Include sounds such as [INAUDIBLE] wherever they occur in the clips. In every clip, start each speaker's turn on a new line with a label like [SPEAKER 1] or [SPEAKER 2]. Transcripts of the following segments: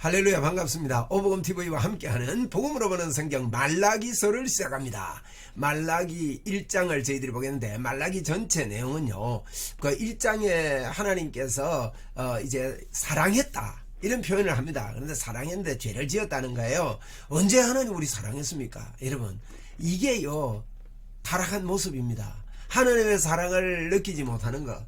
[SPEAKER 1] 할렐루야 반갑습니다. 오복음 TV와 함께하는 복음으로 보는 성경 말라기서를 시작합니다. 말라기 1장을 저희들이 보겠는데 말라기 전체 내용은요. 그 1장에 하나님께서 어 이제 사랑했다. 이런 표현을 합니다. 그런데 사랑했는데 죄를 지었다는 거예요. 언제 하나님 우리 사랑했습니까? 여러분 이게요 타락한 모습입니다. 하나님의 사랑을 느끼지 못하는 것.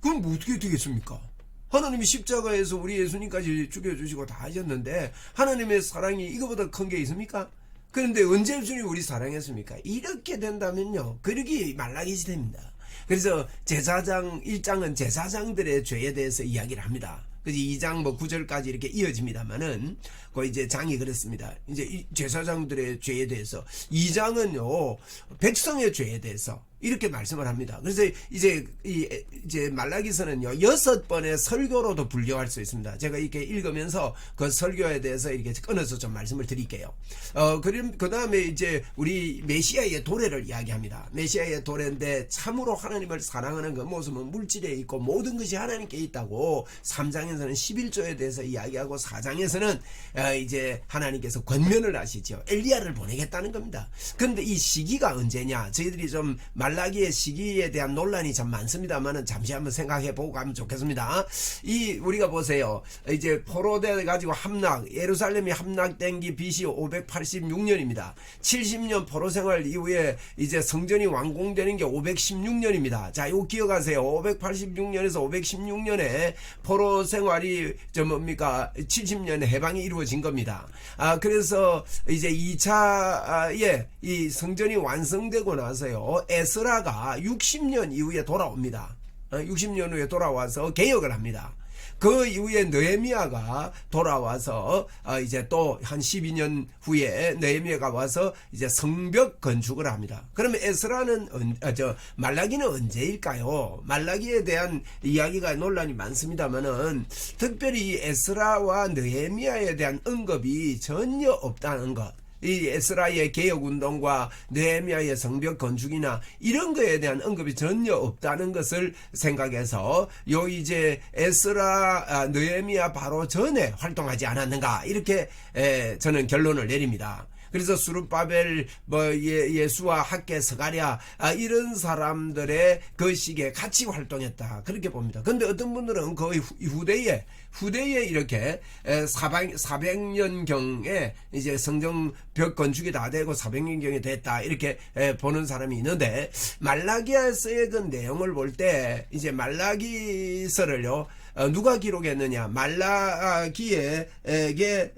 [SPEAKER 1] 그럼 뭐 어떻게 되겠습니까? 하나님이 십자가에서 우리 예수님까지 죽여주시고 다 하셨는데 하나님의 사랑이 이거보다 큰 게 있습니까? 그런데 언제 예수님이 우리 사랑했습니까? 이렇게 된다면요. 그러기 말라기 시대입니다. 그래서 제사장 1장은 제사장들의 죄에 대해서 이야기를 합니다. 그래서 2장 뭐 9절까지 이렇게 이어집니다만은 그 이제 장이 그렇습니다. 이제 이 제사장들의 죄에 대해서 2장은요 백성의 죄에 대해서 이렇게 말씀을 합니다. 그래서 이제 이 이제 말라기서는요 여섯 번의 설교로도 분류할 수 있습니다. 제가 이렇게 읽으면서 그 설교에 대해서 이렇게 끊어서 좀 말씀을 드릴게요. 어 그럼 그 다음에 이제 우리 메시아의 도래를 이야기합니다. 메시아의 도래인데 참으로 하나님을 사랑하는 그 모습은 물질에 있고 모든 것이 하나님께 있다고 3장에서는 11조에 대해서 이야기하고 4장에서는 어, 이제 하나님께서 권면을 하시죠. 엘리야를 보내겠다는 겁니다. 그런데 이 시기가 언제냐? 저희들이 좀 말 라기의 시기에 대한 논란이 참 많습니다만은 잠시 한번 생각해 보고 가면 좋겠습니다. 이 우리가 보세요. 이제 포로돼 가지고 함락 예루살렘이 함락된 게 BC 586년입니다. 70년 포로 생활 이후에 이제 성전이 완공되는 게 516년입니다. 자, 이거 기억하세요. 586년에서 516년에 포로 생활이 저 뭡니까 70년에 해방이 이루어진 겁니다. 아 그래서 이제 2차에 이 성전이 완성되고 나서요 에스 라가 60년 이후에 돌아옵니다. 60년 후에 돌아와서 개혁을 합니다. 그 이후에 느헤미야가 돌아와서 어, 이제 또 한 12년 후에 느헤미야가 와서 이제 성벽 건축을 합니다. 그러면 에스라는 언, 아, 저 말라기는 언제일까요? 말라기에 대한 이야기가 논란이 많습니다만은 특별히 이 에스라와 느헤미야에 대한 언급이 전혀 없다는 것. 이 에스라의 개혁 운동과 느헤미야의 성벽 건축이나 이런 거에 대한 언급이 전혀 없다는 것을 생각해서 요 이제 에스라 아, 느헤미야 바로 전에 활동하지 않았는가 이렇게 에, 저는 결론을 내립니다. 그래서 수르바벨 뭐 예, 예수와 학계 서가랴 아, 이런 사람들의 그 시기에 같이 활동했다 그렇게 봅니다. 근데 어떤 분들은 거의 후- 후대에 후대에 이렇게 400, 400년 경에 이제 성정 벽 건축이 다 되고 400년 경에 됐다 이렇게 에, 보는 사람이 있는데 말라기아서의 그 내용을 볼 때 이제 말라기서를요 어, 누가 기록했느냐 말라기에게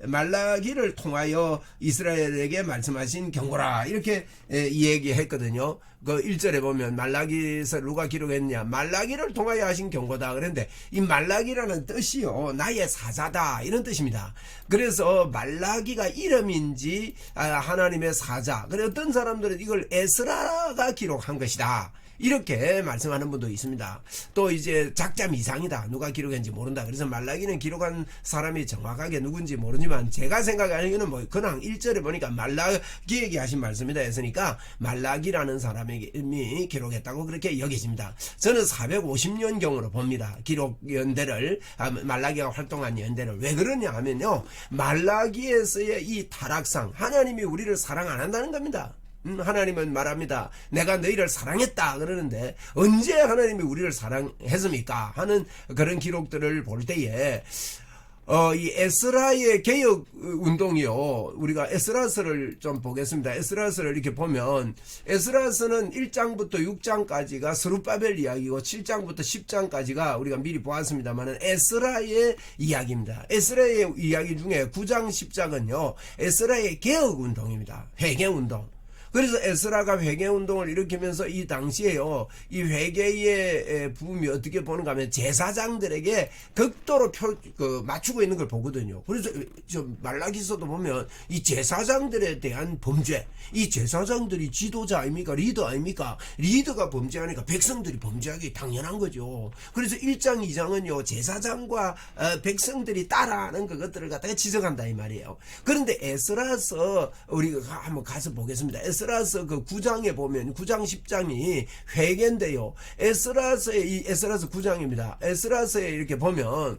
[SPEAKER 1] 말라기를 통하여 이스라엘에게 말씀하신 경고라 이렇게 에, 이야기했거든요. 그 1절에 보면 말라기서 누가 기록했느냐 말라기를 통하여 하신 경고다 그런데 이 말라기라는 뜻이요 나의 사자다 이런 뜻입니다. 그래서 말라기가 이름인지 아, 하나님의 사자 그래 어떤 사람들은 이걸 에스라가 기록한 것이다. 이렇게 말씀하는 분도 있습니다. 또 이제 작자 이상이다. 누가 기록했는지 모른다. 그래서 말라기는 기록한 사람이 정확하게 누군지 모르지만 제가 생각하기에는 뭐 그냥 1절에 보니까 말라기에게 하신 말씀이다 했으니까 말라기라는 사람이 기록했다고 그렇게 여기집니다. 저는 450년 경으로 봅니다. 기록 연대를 아, 말라기가 활동한 연대를 왜 그러냐 하면요. 말라기에서의 이 타락상 하나님이 우리를 사랑 안 한다는 겁니다. 음, 하나님은 말합니다. 내가 너희를 사랑했다 그러는데 언제 하나님이 우리를 사랑했습니까? 하는 그런 기록들을 볼 때에 어, 이 에스라의 개혁 운동이요. 우리가 에스라서를 좀 보겠습니다. 에스라서를 이렇게 보면 에스라서는 1장부터 6장까지가 스룹바벨 이야기고 7장부터 10장까지가 우리가 미리 보았습니다만은 에스라의 이야기입니다. 에스라의 이야기 중에 9장 10장은요. 에스라의 개혁 운동입니다. 회개 운동. 그래서 에스라가 회개 운동을 일으키면서 이 당시에요 이 회개의 부음이 어떻게 보는가 하면 제사장들에게 극도로 표, 그 맞추고 있는 걸 보거든요. 그래서 저 말라기서도 보면 이 제사장들에 대한 범죄, 이 제사장들이 지도자 아닙니까 리더 아닙니까 리더가 범죄하니까 백성들이 범죄하기 당연한 거죠. 그래서 1장 2장은요 제사장과 어, 백성들이 따라하는 그것들을 갖다가 지적한다 이 말이에요. 그런데 에스라서 우리가 한번 가서 보겠습니다. 에스 라서 그 9장에 보면 9장 10장이 회개인데요. 에스라서의 이 에스라서 9장입니다. 에스라서에 이렇게 보면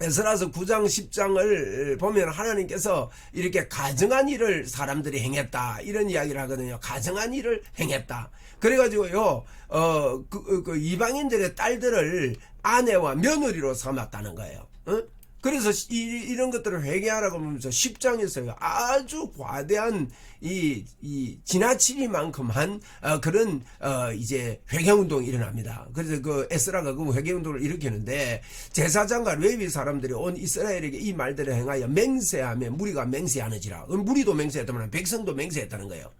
[SPEAKER 1] 에스라서 9장 10장을 보면 하나님께서 이렇게 가정한 일을 사람들이 행했다 이런 이야기를 하거든요. 가정한 일을 행했다. 그래가지고요, 어, 그, 그 이방인들의 딸들을 아내와 며느리로 삼았다는 거예요. 어? 그래서 이, 이런 것들을 회개하라고 하면서 10장에서요 아주 과대한 이, 이 지나치기만큼한 어, 그런 어, 이제 회개 운동이 일어납니다. 그래서 그 에스라가 그 회개 운동을 일으키는데 제사장과 레위 사람들이 온 이스라엘에게 이 말들을 행하여 맹세하면 무리가 맹세하는지라. 그럼 무리도 맹세했다면 백성도 맹세했다는 거예요.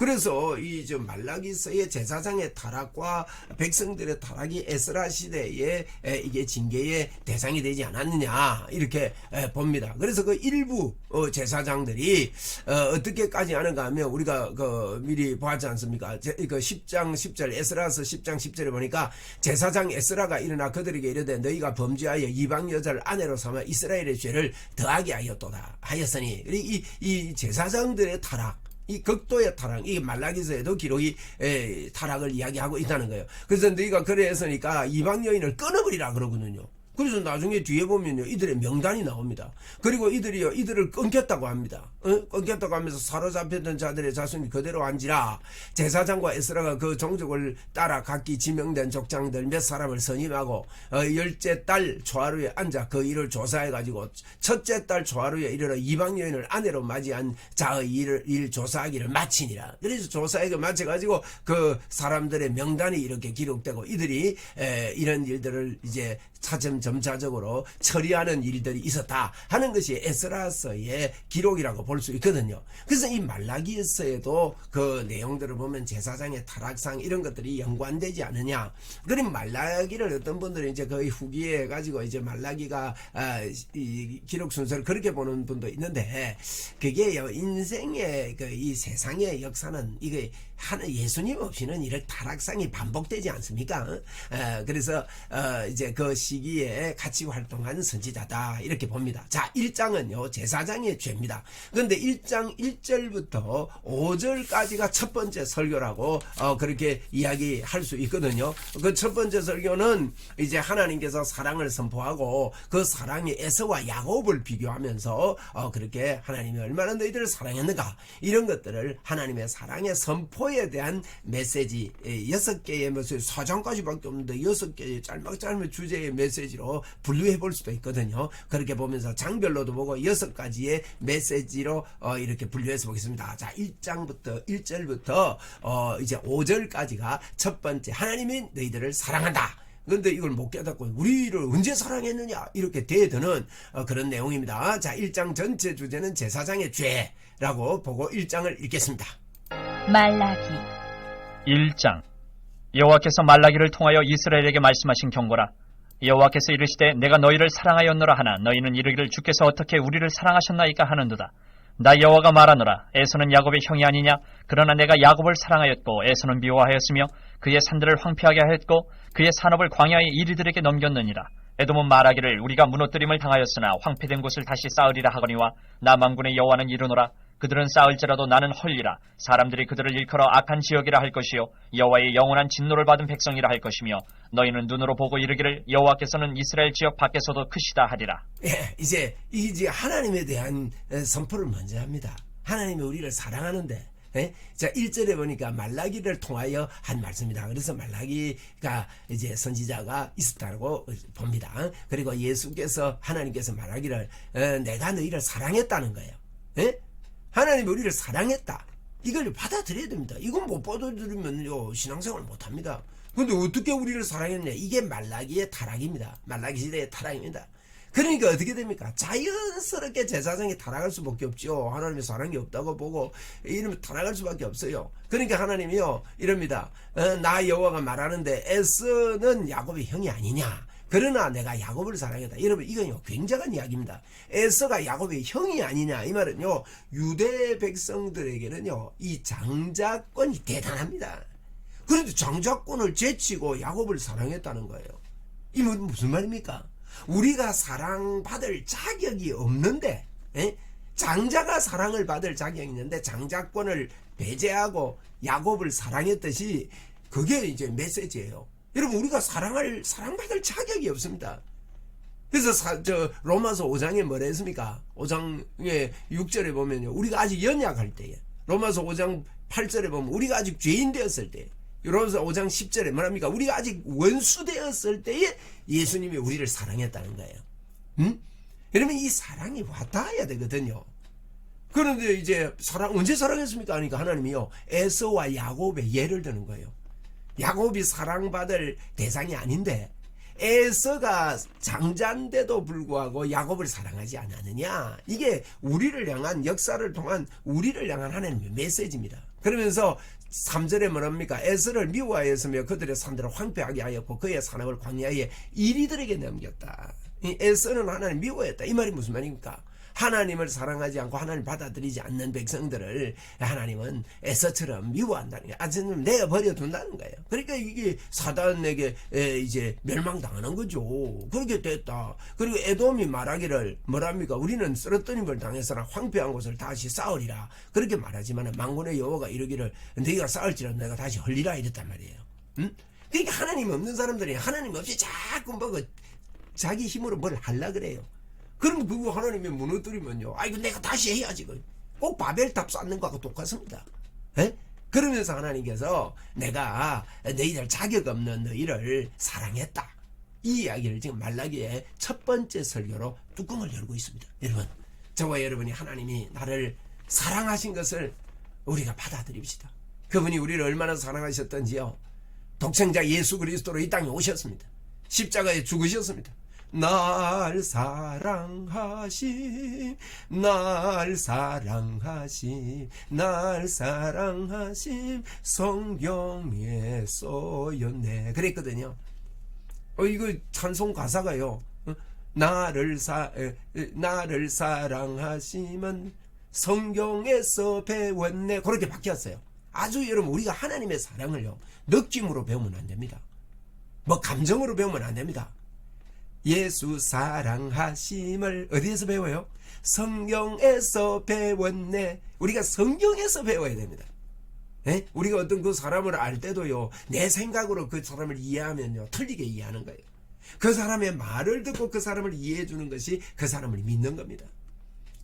[SPEAKER 1] 그래서 이저 말라기서의 제사장의 타락과 백성들의 타락이 에스라 시대에 에, 이게 징계의 대상이 되지 않았느냐 이렇게 에, 봅니다. 그래서 그 일부 어, 제사장들이 어, 떻게까지 하는가 하면 우리가 그 미리 보았지 않습니까? 제, 그 10장 10절 에스라서 10장 10절에 보니까 제사장 에스라가 일어나 그들에게 이르되 너희가 범죄하여 이방 여자를 아내로 삼아 이스라엘의 죄를 더하게 하였도다 하였으니 이, 이 제사장들의 타락 이 극도의 타락, 이 말라기서에도 기록이 에, 타락을 이야기하고 있다는 거예요. 그래서 너희가 그래 했으니까 이방 여인을 끊어버리라 그러거든요. 그래서 나중에 뒤에 보면요, 이들의 명단이 나옵니다. 그리고 이들이요, 이들을 끊겼다고 합니다. 어? 끊겼다고 하면서 사로잡혔던 자들의 자손이 그대로 앉으라. 제사장과 에스라가 그 종족을 따라 각기 지명된 족장들 몇 사람을 선임하고 어, 열째 딸 초하루에 앉아 그 일을 조사해 가지고 첫째 딸 초하루에 이르러 이방 여인을 아내로 맞이한 자의 일을 일 조사하기를 마치니라. 그래서 조사하기 마쳐 가지고 그 사람들의 명단이 이렇게 기록되고 이들이 에, 이런 일들을 이제 차츰 점차적으로 처리하는 일들이 있었다 하는 것이 에스라서의 기록이라고 볼 수 있거든요. 그래서 이 말라기서에도 그 내용들을 보면 제사장의 타락상 이런 것들이 연관되지 않느냐. 그럼 말라기를 어떤 분들은 이제 거의 후기에 가지고 이제 말라기가 아, 이 기록 순서를 그렇게 보는 분도 있는데 그게요 인생의 그 이 세상의 역사는 이게 하는 예수님 없이는 이런 타락상이 반복되지 않습니까? 어, 그래서 어, 이제 그 시기에 같이 활동하는 선지자다 이렇게 봅니다. 자, 1장은요 제사장의 죄입니다. 그런데 1장 1절부터 5절까지가 첫 번째 설교라고 어, 그렇게 이야기할 수 있거든요. 그 첫 번째 설교는 이제 하나님께서 사랑을 선포하고 그 사랑이 에서와 야곱을 비교하면서 어, 그렇게 하나님이 얼마나 너희들을 사랑했는가 이런 것들을 하나님의 사랑의 선포 에 대한 메시지 에, 여섯 개의 메시지 사장까지밖에 없는데 여섯 개의 짤막짤막 주제의 메시지로 분류해 볼 수도 있거든요. 그렇게 보면서 장별로도 보고 여섯 가지의 메시지로 어, 이렇게 분류해서 보겠습니다. 자, 1장부터 1절부터 어, 이제 5절까지가 첫 번째 하나님이 너희들을 사랑한다. 그런데 이걸 못 깨닫고 우리를 언제 사랑했느냐 이렇게 대드는 어, 그런 내용입니다. 자, 1장 전체 주제는 제사장의 죄라고 보고 1장을 읽겠습니다.
[SPEAKER 2] 말라기.
[SPEAKER 3] 1장. 여호와께서 말라기를 통하여 이스라엘에게 말씀하신 경고라. 여호와께서 이르시되 내가 너희를 사랑하였노라 하나 너희는 이르기를 주께서 어떻게 우리를 사랑하셨나이까 하는도다. 나 여호와가 말하노라. 에서는 야곱의 형이 아니냐? 그러나 내가 야곱을 사랑하였고 에서는 미워하였으며 그의 산들을 황폐하게 하였고 그의 산업을 광야의 이리들에게 넘겼느니라. 에돔은 말하기를 우리가 무너뜨림을 당하였으나 황폐된 곳을 다시 쌓으리라 하거니와 나 만군의 여호와는 이르노라 그들은 쌓을지라도 나는 헐리라 사람들이 그들을 일컬어 악한 지역이라 할 것이요 여호와의 영원한 진노를 받은 백성이라 할 것이며 너희는 눈으로 보고 이르기를 여호와께서는 이스라엘 지역 밖에서도 크시다 하리라
[SPEAKER 1] 예, 이제 이제 하나님에 대한 에, 선포를 먼저 합니다. 하나님이 우리를 사랑하는데 예? 자, 1절에 보니까 말라기를 통하여 한 말씀입니다. 그래서 말라기가 이제 선지자가 있었다고 봅니다. 그리고 예수께서 하나님께서 말하기를 어, 내가 너희를 사랑했다는 거예요. 예? 하나님이 우리를 사랑했다. 이걸 받아들여야 됩니다. 이건 못 받아들이면요 신앙생활 못 합니다. 근데 어떻게 우리를 사랑했냐? 이게 말라기의 타락입니다. 말라기 시대의 타락입니다. 그러니까 어떻게 됩니까? 자연스럽게 제사장이 타락할 수밖에 없죠. 하나님의 사랑이 없다고 보고 이러면 타락할 수밖에 없어요. 그러니까 하나님이요 이럽니다. 어, 나 여호와가 말하는데 에스는 야곱의 형이 아니냐? 그러나 내가 야곱을 사랑했다. 여러분 이건요 굉장한 이야기입니다. 에서가 야곱의 형이 아니냐 이 말은요 유대 백성들에게는요 이 장자권이 대단합니다. 그런데 장자권을 제치고 야곱을 사랑했다는 거예요. 이 말은 무슨 말입니까? 우리가 사랑받을 자격이 없는데 에? 장자가 사랑을 받을 자격이 있는데 장자권을 배제하고 야곱을 사랑했듯이 그게 이제 메시지예요. 여러분 우리가 사랑할 사랑받을 자격이 없습니다. 그래서 사- 저 로마서 5장에 뭐라 했습니까? 5장의 6절에 보면요. 우리가 아직 연약할 때에 로마서 5장 8절에 보면 우리가 아직 죄인 되었을 때 로마서 5장 10절에 뭐랍니까? 우리가 아직 원수 되었을 때에 예수님이 우리를 사랑했다는 거예요. 음? 그러면 이 사랑이 와닿아야 되거든요. 그런데 이제 사랑 언제 사랑했습니까? 하니까 하나님이요 에서와 야곱의 예를 드는 거예요. 야곱이 사랑받을 대상이 아닌데 에서가 장자인데도 불구하고 야곱을 사랑하지 않았느냐? 이게 우리를 향한 역사를 통한 우리를 향한 하나님의 메시지입니다. 그러면서 3절에 뭐랍니까? 에서를 미워하였으며 그들의 산들을 황폐하게 하였고 그의 사랑을 광야에 이리들에게 넘겼다. 이 에서는 하나님 미워했다. 이 말이 무슨 말입니까 하나님을 사랑하지 않고 하나님 받아들이지 않는 백성들을 하나님은 에서처럼 미워한다는 거예요. 아주 내버려 둔다는 거예요. 그러니까 이게 사단에게 에, 이제 멸망당하는 거죠. 그렇게 됐다. 그리고 에돔이 말하기를 뭐랍니까? 우리는 쓰러뜨림을 당해서나 황폐한 곳을 다시 쌓으리라. 그렇게 말하지만 망군의 여호와가 이르기를 네가 쌓을지라도 내가 다시 헐리라 이랬단 말이에요. 응? 그러니까 하나님 없는 사람들이 하나님 없이 자꾸 뭐그 자기 힘으로 뭘 하려 그래요. 그럼 그거 하나님이 무너뜨리면요. 아이고 내가 다시 해야지. 꼭 바벨탑 쌓는 거하고 똑같습니다. 에? 그러면서 하나님께서 내가 너희들 자격 없는 너희를 사랑했다. 이 이야기를 지금 말라기의 첫 번째 설교로 뚜껑을 열고 있습니다. 여러분, 저와 여러분이 하나님이 나를 사랑하신 것을 우리가 받아들입시다. 그분이 우리를 얼마나 사랑하셨던지요. 독생자 예수 그리스도로 이 땅에 오셨습니다. 십자가에 죽으셨습니다. 날 사랑하심, 날 사랑하심, 날 사랑하심, 성경에 써였네. 그랬거든요. 어, 이거 찬송 가사가요. 어? 나를 사, 나를 사랑하시면 성경에서 배웠네. 그렇게 바뀌었어요. 아주 여러분, 우리가 하나님의 사랑을요, 느낌으로 배우면 안 됩니다. 뭐, 감정으로 배우면 안 됩니다. 예수 사랑하심을 어디에서 배워요? 성경에서 배웠네. 우리가 성경에서 배워야 됩니다. 예? 우리가 어떤 그 사람을 알 때도요, 내 생각으로 그 사람을 이해하면요, 틀리게 이해하는 거예요. 그 사람의 말을 듣고 그 사람을 이해해 주는 것이 그 사람을 믿는 겁니다.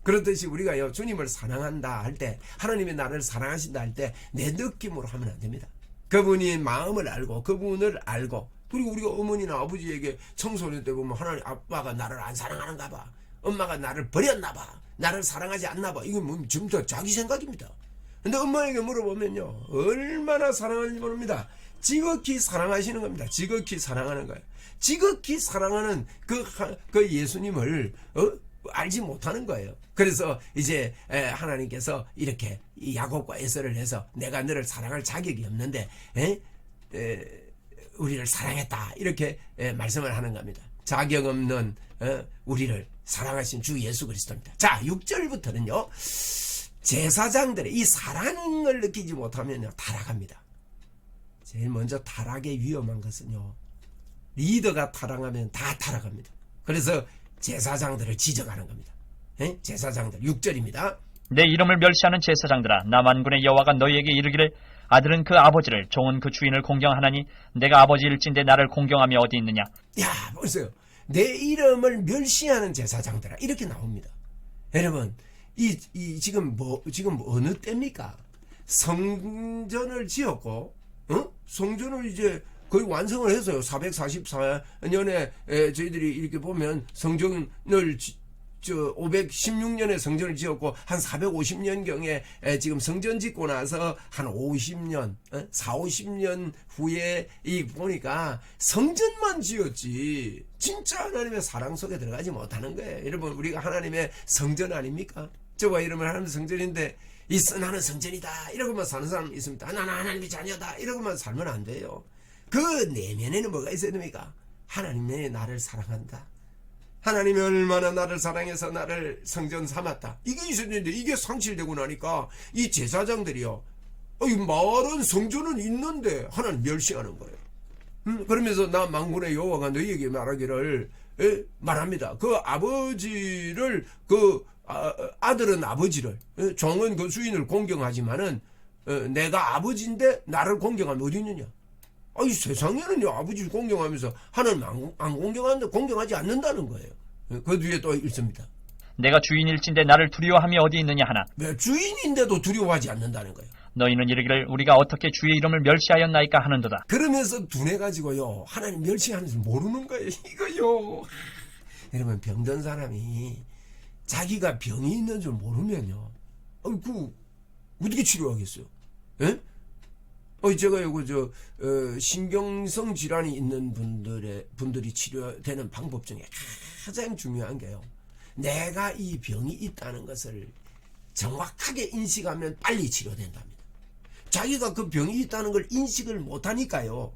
[SPEAKER 1] 그렇듯이 우리가요, 주님을 사랑한다 할 때, 하나님이 나를 사랑하신다 할 때, 내 느낌으로 하면 안 됩니다. 그분이 마음을 알고, 그분을 알고, 그리고 우리가 어머니나 아버지에게 청소년 때 보면 하나님 아빠가 나를 안 사랑하는가 봐. 엄마가 나를 버렸나 봐. 나를 사랑하지 않나 봐. 이건 뭐 지금 다 자기 생각입니다. 근데 엄마에게 물어보면요. 얼마나 사랑하는지 모릅니다. 지극히 사랑하시는 겁니다. 지극히 사랑하는 거예요. 지극히 사랑하는 그, 하- 그 예수님을, 어? 알지 못하는 거예요. 그래서 이제 에, 하나님께서 이렇게 이 야곱과 에서를 해서 내가 너를 사랑할 자격이 없는데, 에? 에, 우리를 사랑했다. 이렇게 에, 말씀을 하는 겁니다. 자격 없는 어, 우리를 사랑하신 주 예수 그리스도입니다. 자, 6절부터는요. 제사장들의 이 사랑을 느끼지 못하면요. 타락합니다. 제일 먼저 타락의 위험한 것은요. 리더가 타락하면 다 타락합니다. 그래서 제사장들을 지적하는 겁니다. 에? 제사장들 6절입니다.
[SPEAKER 3] 내 이름을 멸시하는 제사장들아 남한군의 여호와가 너희에게 이르기를 아들은 그 아버지를 종은 그 주인을 공경하나니 내가 아버지일진데 나를 공경함이 어디 있느냐
[SPEAKER 1] 야, 보세요. 내 이름을 멸시하는 제사장들아 이렇게 나옵니다. 여러분, 이, 이 지금 뭐 지금 어느 때입니까? 성전을 지었고, 어? 성전을 이제 거의 완성을 했어요. 444년에 저희들이 이렇게 보면 성전을 지- 저 516년에 성전을 지었고 한 450년경에 지금 성전 짓고 나서 한 50년, 어? 4, 50년 후에 이 보니까 성전만 지었지 진짜 하나님의 사랑 속에 들어가지 못하는 거예요. 여러분 우리가 하나님의 성전 아닙니까? 저와 이름을 하나님의 성전인데 있어 나는 성전이다 이러고만 사는 사람 있습니다. 나는 하나님의 자녀다 이러고만 살면 안 돼요. 그 내면에는 뭐가 있어야 됩니까? 하나님의 나를 사랑한다. 하나님이 얼마나 나를 사랑해서 나를 성전 삼았다. 이게 있었는데 이게 상실되고 나니까 이 제사장들이요. 어, 이 말은 성전은 있는데 하나님 멸시하는 거예요. 음, 그러면서 나 망군의 여호와가 너희에게 말하기를 에? 말합니다. 그 아버지를 그 아, 들은 아버지를 에? 종은 그 주인을 공경하지만은 어, 내가 아버지인데 나를 공경하면 어디 있느냐? 아이 세상에는요 아버지를 공경하면서 하나님 안, 안 공경하는데 공경하지 않는다는 거예요. 그 뒤에 또 있습니다.
[SPEAKER 3] 내가 주인일진데 나를 두려워함이 어디 있느냐 하나
[SPEAKER 1] 왜 주인인데도 두려워하지 않는다는 거예요.
[SPEAKER 3] 너희는 이르기를 우리가 어떻게 주의 이름을 멸시하였나이까 하는도다.
[SPEAKER 1] 그러면서 둔해 가지고요 하나님 멸시하는 줄 모르는 거예요. [LAUGHS] 이거요. 여러분 병든 사람이 자기가 병이 있는 줄 모르면요. 어그 어떻게 치료하겠어요? 예? 어 제가요 그저 어, 신경성 질환이 있는 분들의 분들이 치료되는 방법 중에 가장 중요한 게요. 내가 이 병이 있다는 것을 정확하게 인식하면 빨리 치료된답니다. 자기가 그 병이 있다는 걸 인식을 못하니까요.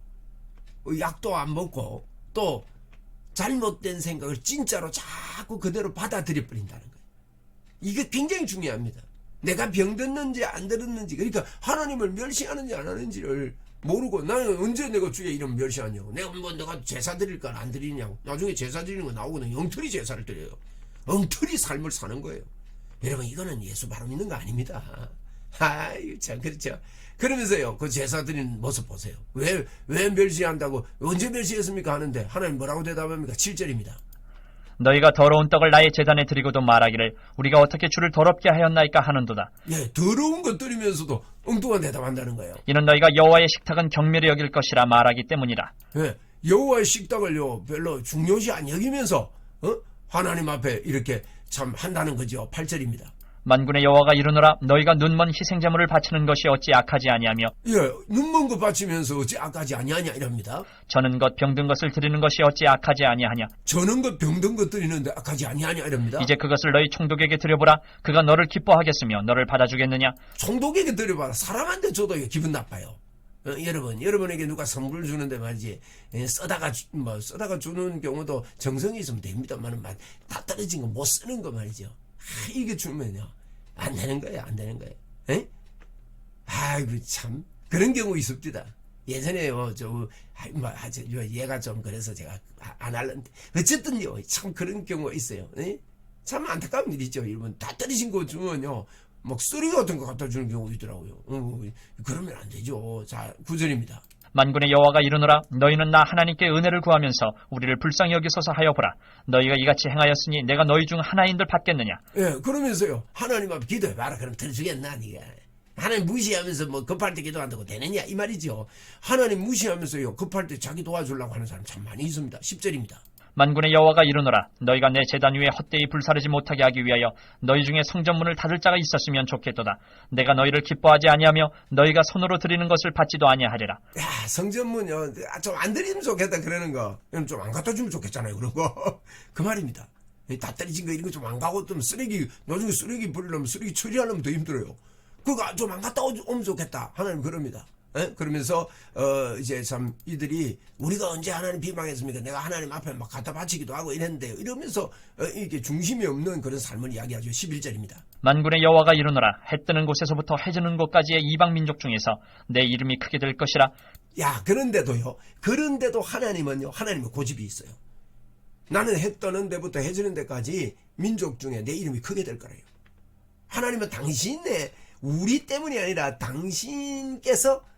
[SPEAKER 1] 어, 약도 안 먹고 또 잘못된 생각을 진짜로 자꾸 그대로 받아들여 버린다는 거예요. 이게 굉장히 중요합니다. 내가 병들는지 안 들었는지 그러니까 하나님을 멸시하는지 안 하는지를 모르고 나는 언제 내가 주의 이름 멸시하냐고. 내가 뭐 내가 제사 드릴 걸안 드리냐고. 나중에 제사 드리는 거 나오거든. 엉터리 제사를 드려요. 엉터리 삶을 사는 거예요. 여러분 이거는 예수 바로 믿는 거 아닙니다. 아유 참 그렇죠? 그러면서요 그 제사 드리는 모습 보세요. 왜 왜 멸시한다고? 언제 멸시했습니까? 하는데 하나님 뭐라고 대답합니까? 7절입니다
[SPEAKER 3] 너희가 더러운 떡을 나의 재단에 드리고도 말하기를 우리가 어떻게 주를 더럽게 하였나이까 하는도다.
[SPEAKER 1] 예 더러운 것 드리면서도 엉뚱한 대답한다는 거예요
[SPEAKER 3] 이는 너희가 여호와의 식탁은 경멸히 여길 것이라 말하기 때문이라.
[SPEAKER 1] 예, 여호와의 식탁을요 별로 중요시 안 여기면서 어? 하나님 앞에 이렇게 참 한다는 거죠. 8절입니다.
[SPEAKER 3] 만군의 여호와가 이르노라 너희가 눈먼 희생제물을 바치는 것이 어찌 악하지 아니하며
[SPEAKER 1] 예, 눈먼 거 바치면서 어찌 아까지 아니하냐 이럽니다.
[SPEAKER 3] 저는 것 병든 것을 드리는 것이 어찌 악하지 아니하냐
[SPEAKER 1] 저는 것 병든 것 드리는데 아까지 아니하냐 이럽니다.
[SPEAKER 3] 이제 그것을 너희 총독에게 드려보라 그가 너를 기뻐하겠으며 너를 받아주겠느냐
[SPEAKER 1] 총독에게 드려봐라. 사람한테 줘도 기분 나빠요. 어, 여러분, 여러분에게 누가 선물을 주는데 말이지, 예, 써다가, 주- 뭐, 써다가 주는 경우도 정성이 있으면 됩니다만, 다 떨어진 거 못 쓰는 거 말이죠. 아, 이게 주면요. 안 되는 거예요, 안 되는 거예요. 에? 아이고, 참. 그런 경우 있습니다. 예전에요, 저, 아, 뭐, 아, 얘가 좀 그래서 제가 아- 안 할는데. 어쨌든요, 참 그런 경우가 있어요. 에? 참 안타까운 일이죠. 여러분, 다 떨어진 거 주면요. 막 쓰리 같은 거 갖다 주는 경우 있더라고요. 어, 그러면 안 되죠. 자, 구절입니다.
[SPEAKER 3] 만군의 여호와가 이르노라 너희는 나 하나님께 은혜를 구하면서 우리를 불쌍히 여기소서 하여 보라 너희가 이같이 행하였으니 내가 너희 중 하나인들 받겠느냐
[SPEAKER 1] 예, 그러면서요. 하나님 앞에 기도해 봐라. 그럼 들어주겠나, 니가. 하나님 무시하면서 뭐 급할 때 기도한다고 되느냐? 이 말이죠. 하나님 무시하면서요. 급할 때 자기 도와주려고 하는 사람 참 많이 있습니다. 10절입니다.
[SPEAKER 3] 만군의 여호와가 이르노라 너희가 내 제단 위에 헛되이 불사르지 못하게 하기 위하여 너희 중에 성전문을 닫을 자가 있었으면 좋겠도다 내가 너희를 기뻐하지 아니하며 너희가 손으로 드리는 것을 받지도 아니하리라
[SPEAKER 1] 야, 성전문요. 좀안 드리면 좋겠다, 그러는 거. 좀 안 갖다 주면 좋겠잖아요, 그런 거. [LAUGHS] 그 말입니다. 다 떨어진 거 이런 거 좀 안 가고 좀 쓰레기, 나중에 쓰레기 버리려면 쓰레기 처리하려면 더 힘들어요. 그거 좀안 갖다 오면 좋겠다. 하나님 그럽니다. 예? 그러면서, 어, 이제 참, 이들이, 우리가 언제 하나님 비방했습니까? 내가 하나님 앞에 막 갖다 바치기도 하고 이랬는데요. 이러면서, 어, 이게 중심이 없는 그런 삶을 이야기하죠. 11절입니다.
[SPEAKER 3] 만군의 여호와가 이르노라 해 뜨는 곳에서부터 해 지는 곳까지의 이방 민족 중에서 내 이름이 크게 될 것이라
[SPEAKER 1] 야, 그런데도요. 그런데도 하나님은요. 하나님의 고집이 있어요. 나는 해 떠는 데부터 해 지는 데까지 민족 중에 내 이름이 크게 될 거래요. 하나님은 당신의 우리 때문이 아니라 당신께서 어,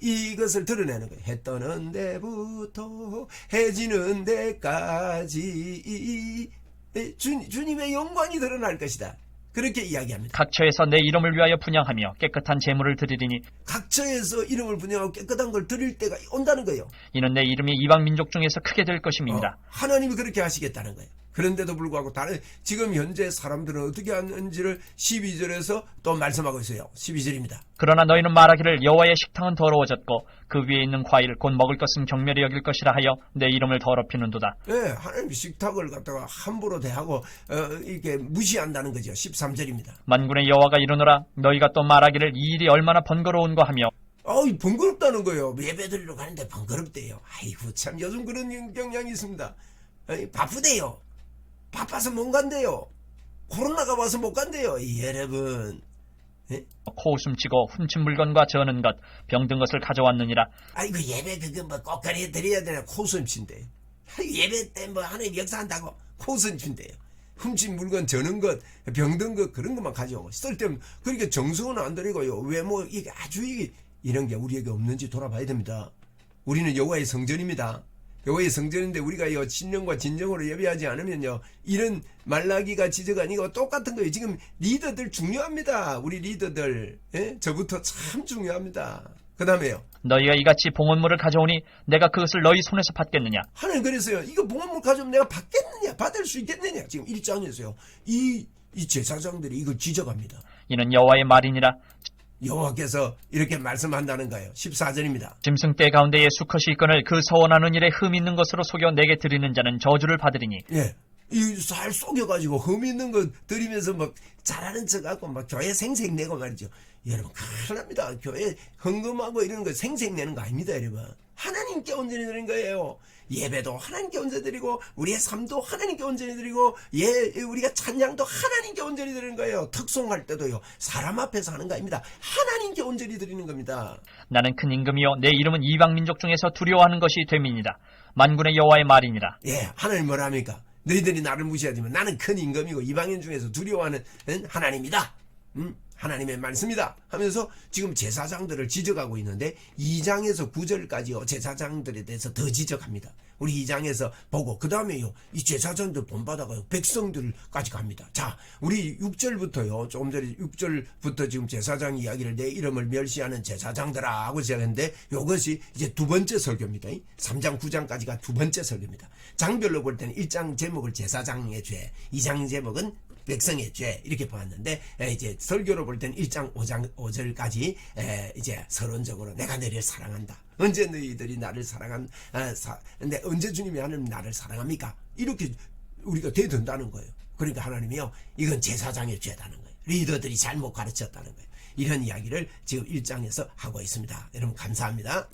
[SPEAKER 1] 이것을 드러내는 거예요. 해 떠는 데부터 해 지는 데까지 에, 주, 주님의 영광이 드러날 것이다. 그렇게 이야기합니다.
[SPEAKER 3] 각처에서 내 이름을 위하여 분양하며 깨끗한 제물을 드리리니
[SPEAKER 1] 각처에서 이름을 분양하고 깨끗한 걸 드릴 때가 온다는 거예요.
[SPEAKER 3] 이는 내 이름이 이방 민족 중에서 크게 될 것임이니라
[SPEAKER 1] 어, 하나님이 그렇게 하시겠다는 거예요. 그런데도 불구하고 다른 지금 현재 사람들은 어떻게 하는지를 12절에서 또 말씀하고 있어요. 12절입니다.
[SPEAKER 3] 그러나 너희는 말하기를 여호와의 식탁은 더러워졌고 그 위에 있는 과일 곧 먹을 것은 경멸히 여길 것이라 하여 내 이름을 더럽히는도다.
[SPEAKER 1] 예, 하나님이 식탁을 갖다가 함부로 대하고 어, 이렇게 무시한다는 거죠. 13절입니다.
[SPEAKER 3] 만군의 여호와가 이르노라 너희가 또 말하기를 이 일이 얼마나 번거로운고 하며
[SPEAKER 1] 어이 번거롭다는 거예요. 예배 드리러 가는데 번거롭대요. 아이고 참 요즘 그런 경향이 있습니다. 바쁘대요. 바빠서 못 간대요. 코로나가 와서 못 간대요. 이 여러분.
[SPEAKER 3] 코웃음 치고 훔친 물건과 저는 것 병든 것을 가져왔느니라
[SPEAKER 1] 아이고 예배 그거 뭐 꼭가리 드려야 되나 코웃음친데 예배 때 뭐 하나님 역사한다고 코웃음친데요 훔친 물건 저는 것 병든 것 그런 것만 가져오고 쓸데없는 그러니까 정성은 안 드리고요 외모 이게 아주 이게 이런 게 우리에게 없는지 돌아봐야 됩니다 우리는 여호와의 성전입니다. 여호와의 성전인데 우리가 이 신령과 진정으로 예배하지 않으면요 이런 말라기가 이거 똑같은 거예요. 지금 리더들 중요합니다. 우리 리더들 예? 저부터 참 중요합니다. 그 다음에요.
[SPEAKER 3] 너희가 이같이 봉헌물을 가져오니 내가 그것을 너희 손에서 받겠느냐?
[SPEAKER 1] 하나님 그랬어요. 이거 봉헌물 가져오면 내가 받겠느냐? 받을 수 있겠느냐? 지금 일장에서요 이, 이 제사장들이 이걸 지적합니다.
[SPEAKER 3] 이는 여호와의 말이니라.
[SPEAKER 1] 여호와께서 이렇게 말씀한다는 거예요. 14절입니다.
[SPEAKER 3] 짐승 떼 가운데에 수컷이 있거늘 그 서원하는 일에 흠 있는 것으로 속여 내게 드리는 자는 저주를 받으리니
[SPEAKER 1] 예. 이살 속여가지고 흠 있는 거 들이면서 막 잘하는 척하고 막 교회 생색내고 말이죠. 여러분 큰일 납니다. 교회 헌금하고 이런 거 생색내는 거 아닙니다, 여러분. 하나님 께 온전히 드리는 거예요. 예배도 하나님께 온전히 드리고 우리의 삶도 하나님께 온전히 드리고 예 우리가 찬양도 하나님께 온전히 드리는 거예요. 특송할 때도요. 사람 앞에서 하는 거 아닙니다. 하나님께 온전히 드리는 겁니다.
[SPEAKER 3] 나는 큰 임금이요 내 이름은 이방 민족 중에서 두려워하는 것이 됨이니라. 만군의 여호와의 말이니라.
[SPEAKER 1] 예, 하나님 뭐라 합니까? 너희들이 나를 무시하지만 나는 큰 임금이고 이방인 중에서 두려워하는 응? 하나님이다. 음? 하나님의 말씀이다. 하면서 지금 제사장들을 지적하고 있는데 2장에서 9절까지요. 제사장들에 대해서 더 지적합니다. 우리 2장에서 보고 그 다음에요. 이 제사장들 본받아가요. 백성들까지 갑니다. 자, 우리 6절부터요. 조금 전에 6절부터 지금 제사장 이야기를 내 이름을 멸시하는 제사장들아 하고 시작했는데 이것이 이제 두 번째 설교입니다. 3장 9장까지가 두 번째 설교입니다. 장별로 볼 때는 1장 제목을 제사장의 죄, 2장 제목은 백성의 죄 이렇게 보았는데 에, 이제 설교로 볼 때는 1장 5장 5절까지 이제 서론적으로 내가 너희를 사랑한다. 언제 너희들이 나를 사랑한 아, 사, 근데 언제 주님이 하나님 나를 사랑합니까? 이렇게 우리가 되든다는 거예요. 그러니까 하나님이요 이건 제사장의 죄다는 거예요. 리더들이 잘못 가르쳤다는 거예요. 이런 이야기를 지금 1장에서 하고 있습니다. 여러분 감사합니다.